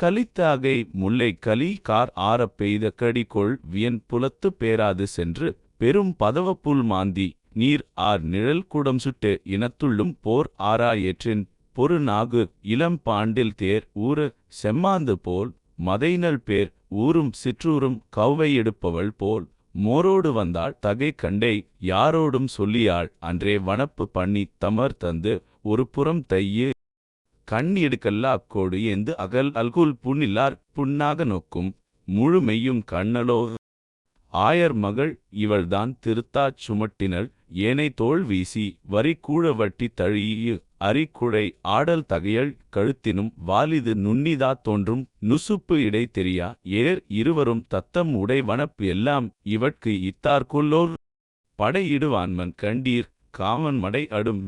கலித்தாகை முல்லை கலி கார் ஆறப் பெய்த கடிகொள் வியன் புலத்து பேராது சென்று பெரும் பதவப்புல் மாந்தி நீர் ஆர் நிழல் குடம் சுட்டு இனத்துள்ளும் போர் ஆரா ஏற்றின் பொரு நாகு இளம் பாண்டில் தேர் ஊறு செம்மாந்து போல் மதைநல் பேர் ஊரும் சிற்றூரும் கௌவை எடுப்பவள் போல் மோரோடு வந்தாள் தகை கண்டை யாரோடும் சொல்லியாள் அன்றே வனப்பு பண்ணி தமர் தந்து ஒரு புறம் தையே கண் எடுக்கல்லா அக்கோடு எந்து அகல் அல்குல் புண்ணில்லார் புண்ணாக நோக்கும் முழுமையும் கண்ணலோ. ஆயர் மகள் இவள்தான் திருத்தாச் சுமட்டினள் ஏனை தோள் வீசி வரி கூழ வட்டி தழியு அரிக்குழை ஆடல் தகையள் கழுத்தினும் வாலிது நுண்ணிதா தோன்றும் நுசுப்பு இடை தெரியா ஏர் இருவரும் தத்தம் உடை வனப்பு எல்லாம் இவட்கு இத்தார்க்குள்ளோர் படையிடுவான்மன் கண்டீர் காமன் மடை அடும்.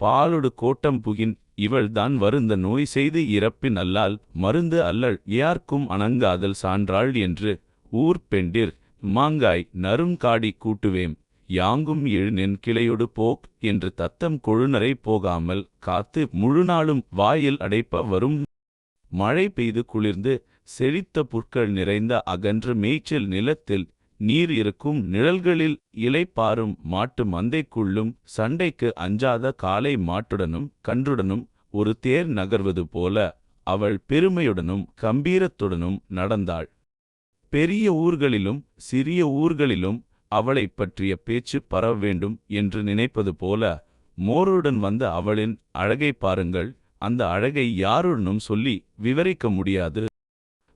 பாலொடு கோட்டம் புகின் இவள்தான் வருந்த நோய் செய்து இறப்பின் அல்லால் மருந்து அல்லள் யார்க்கும் அணங்காதல் சான்றாள் என்று ஊர் பெண்டிர் மாங்காய் நறுங்காடி கூட்டுவேம் யாங்கும் எழுநின் கிளையொடு போக் என்று தத்தம் கொழுநரை போகாமல் காத்து முழுநாளும் வாயில் அடைப்ப வரும். மழை பெய்து குளிர்ந்து செழித்த புற்கள் நிறைந்த அகன்ற மேய்ச்சல் நிலத்தில் நீர் இருக்கும் நிழல்களில் இலைப்பாரும் மாட்டு மந்தைக்குள்ளும் சண்டைக்கு அஞ்சாத காலை மாட்டுடனும் கன்றுடனும் ஒரு தேர் நகர்வது போல அவள் பெருமையுடனும் கம்பீரத்துடனும் நடந்தாள். பெரிய ஊர்களிலும் சிறிய ஊர்களிலும் அவளைப் பற்றிய பேச்சு பரவ வேண்டும் என்று நினைப்பது போல மோருடன் வந்த அவளின் அழகை பாருங்கள். அந்த அழகை யாருடனும் சொல்லி விவரிக்க முடியாது.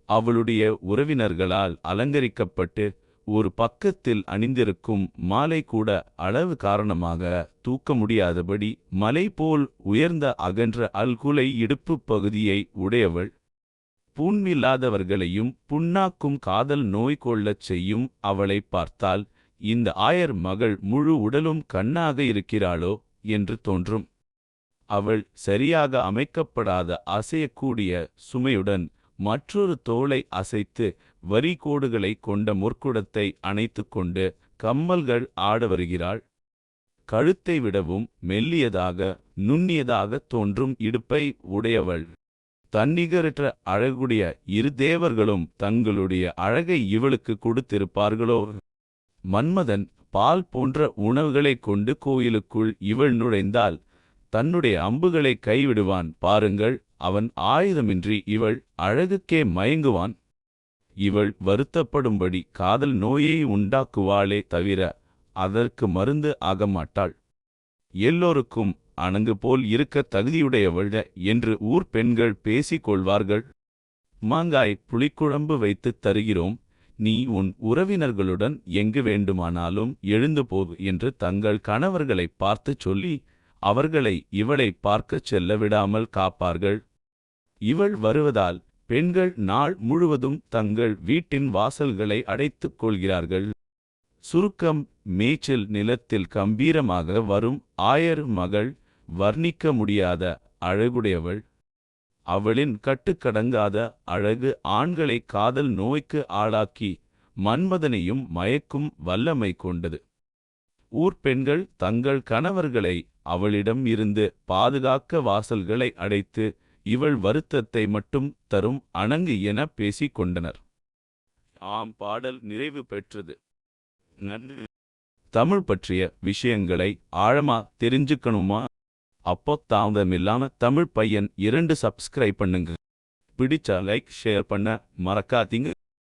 அவளுடைய உறவினர்களால் அலங்கரிக்கப்பட்டு ஒரு பக்கத்தில் அணிந்திருக்கும் மாலை கூட அளவு காரணமாக தூக்க முடியாதபடி மலை போல் உயர்ந்த அகன்ற அல்குலை இடுப்புப் பகுதியை உடையவள். புண்ணில்லாதவர்களையும் புண்ணாக்கும் காதல் நோய் கொள்ளச் செய்யும் அவளை பார்த்தால் இந்த ஆயர் மகள் முழு உடலும் கண்ணாக இருக்கிறாளோ? என்று தோன்றும். அவள் சரியாக அமைக்கப்படாத அசையக்கூடிய சுமையுடன் மற்றொரு தோளை அசைத்து வரி கோடுகளை கொண்ட முற்குடத்தை அணைத்துக்கொண்டு கம்மல்கள் ஆட வருகிறாள். கழுத்தை விடவும் மெல்லியதாக நுண்ணியதாக தோன்றும் இடுப்பை உடையவள். தன்னிகரற்ற அழகுடைய இரு தேவர்களும் தங்களுடைய அழகை இவளுக்கு கொடுத்திருப்பார்களோ? மன்மதன் பால் போன்ற உணவுகளைக் கொண்டு கோயிலுக்குள் இவள் நுழைந்தால் தன்னுடைய அம்புகளை கைவிடுவான். பாருங்கள் அவன் ஆயுதமின்றி இவள் அழகுக்கே மயங்குவான். இவள் வருத்தப்படும்படி காதல் நோயை உண்டாக்குவாளே தவிர அதற்கு மருந்து ஆகமாட்டாள். எல்லோருக்கும் அணங்கு போல் இருக்க தகுதியுடையவள் என்று ஊர் பெண்கள் பேசிக் கொள்வார்கள். மாங்காய் புளிக்குழம்பு வைத்துத் தருகிறோம். நீ உன் உறவினர்களுடன் எங்கு வேண்டுமானாலும் எழுந்து போகு என்று தங்கள் கணவர்களைப் பார்த்துச் சொல்லி அவர்களை இவளை பார்க்கச் செல்ல விடாமல் காப்பார்கள். இவள் வருவதால் பெண்கள் நாள் முழுவதும் தங்கள் வீட்டின் வாசல்களை அடைத்துக் கொள்கிறார்கள். சுருக்கம் மேய்ச்சல் நிலத்தில் கம்பீரமாக வரும் ஆயர் மகள் வர்ணிக்க முடியாத அழகுடையவள். அவளின் கட்டுக்கடங்காத அழகு ஆண்களை காதல் நோய்க்கு ஆளாக்கி மன்மதனையும் மயக்கும் வல்லமை கொண்டது. ஊர் பெண்கள் தங்கள் கணவர்களை அவளிடம் இருந்து பாதுகாக்க வாசல்களை அடைத்து இவள் வருத்தத்தை மட்டும் தரும் அணங்கு என பேசிக் கொண்டனர் ஆம் பாடல் நிறைவு பெற்றது. நன்றி. தமிழ் பற்றிய விஷயங்களை ஆழமா தெரிஞ்சுக்கணுமா? அப்போ தாமதமில்லாம தமிழ் பையன் இரண்டு சப்ஸ்கிரைப் பண்ணுங்க. பிடிச்சா லைக் ஷேர் பண்ண மறக்காதீங்க.